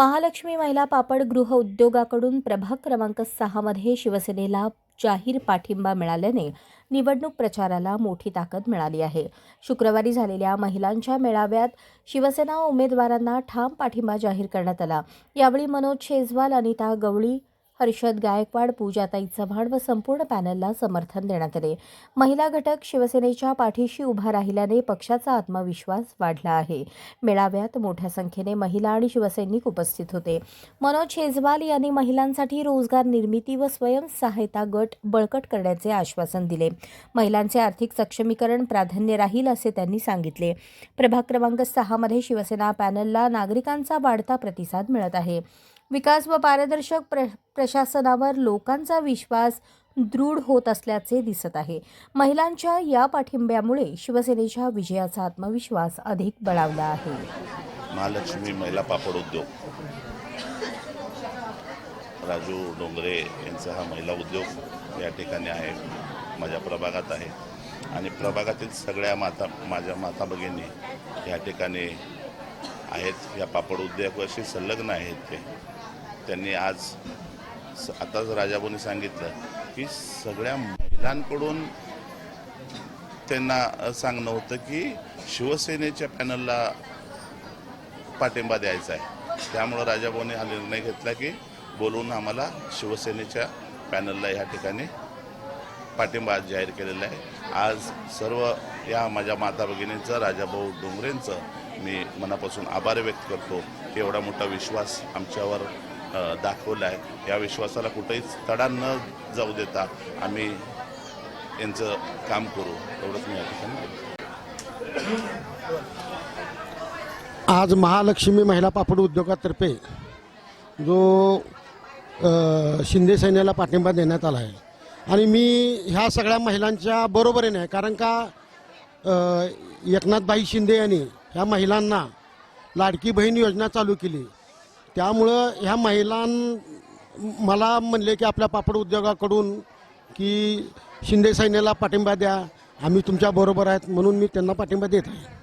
महालक्ष्मी महिला पापड गृह उद्योगाकडून प्रभाग क्रमांक सहामध्ये शिवसेनेला जाहीर पाठिंबा मिळाल्याने निवडणूक प्रचाराला मोठी ताकद मिळाली आहे. शुक्रवारी झालेल्या महिलांच्या मेळाव्यात शिवसेना उमेदवारांना ठाम पाठिंबा जाहीर करण्यात आला. यावेळी मनोज शेजवाल अनिता गवळी हर्षद गायकवाड पूजाताई चव्हाण व संपूर्ण पॅनलला समर्थन देण्यात आले. महिला घटक शिवसेनेच्या पाठीशी उभा राहिल्याने पक्षाचा आत्मविश्वास वाढला आहे. मेळाव्यात मोठ्या संख्येने महिला आणि शिवसैनिक उपस्थित होते. मनोज शेजवाल यांनी महिलांसाठी रोजगार निर्मिती व स्वयंसहायता गट बळकट करण्याचे आश्वासन दिले. महिलांचे आर्थिक सक्षमीकरण प्राधान्य राहील असे त्यांनी सांगितले. प्रभाग क्रमांक सहामध्ये शिवसेना पॅनलला नागरिकांचा वाढता प्रतिसाद मिळत आहे. विकास व पारदर्शक प्र प्रशासनावर लोकांचा विश्वास दृढ होत असल्याचे दिसत आहे. महिलांच्या या पाठिंब्यामुळे शिवसेनेच्या विजयाचा आत्मविश्वास अधिक बळावला आहे. महालक्ष्मी महिला पापड उद्योग. राजू डोंगरे यांचा हा महिला उद्योग या ठिकाणी आहे माझ्या प्रभागात आहे. आणि प्रभागातील सगळ्या माता माझ्या माता भगिनी या ठिकाणी आहेत. या पापड उद्योगाशी संलग्न आहेत ते. त्यांनी आज स- आताच राजाभाऊनी सांगितलं की सगळ्या महिलांकडून त्यांना सांगणं होतं की शिवसेनेच्या पॅनलला पाठिंबा द्यायचा आहे. त्यामुळं राजाभाऊने हा निर्णय घेतला की बोलवून आम्हाला शिवसेनेच्या पॅनलला ह्या ठिकाणी पाठिंबा आज जाहीर केलेला आहे. आज सर्व या माझ्या माता भगिनींचं राजाभाऊ डोंगरेंचं मी मनापासून आभार व्यक्त करतो. की एवढा मोठा विश्वास आमच्यावर दाखवलं आहे या विश्वासाला कुठेही तडा न जाऊ देता आम्ही यांचं काम करू. एवढंच मी या ठिकाणी आज महालक्ष्मी महिला पापड उद्योगातर्फे जो शिंदे सैन्याला पाठिंबा देण्यात आला आहे. आणि मी ह्या सगळ्या महिलांच्या बरोबरीने आहे. कारण का एकनाथभाई एकनाथबाई शिंदे यांनी ह्या महिलांना लाडकी बहीण योजना चालू केली. त्यामुळं ह्या महिलां मला म्हणले की आपल्या पापड उद्योगाकडून की शिंदे सैन्याला पाठिंबा द्या. आम्ही तुमच्या बरोबर आहेत म्हणून मी त्यांना पाठिंबा देत आहे.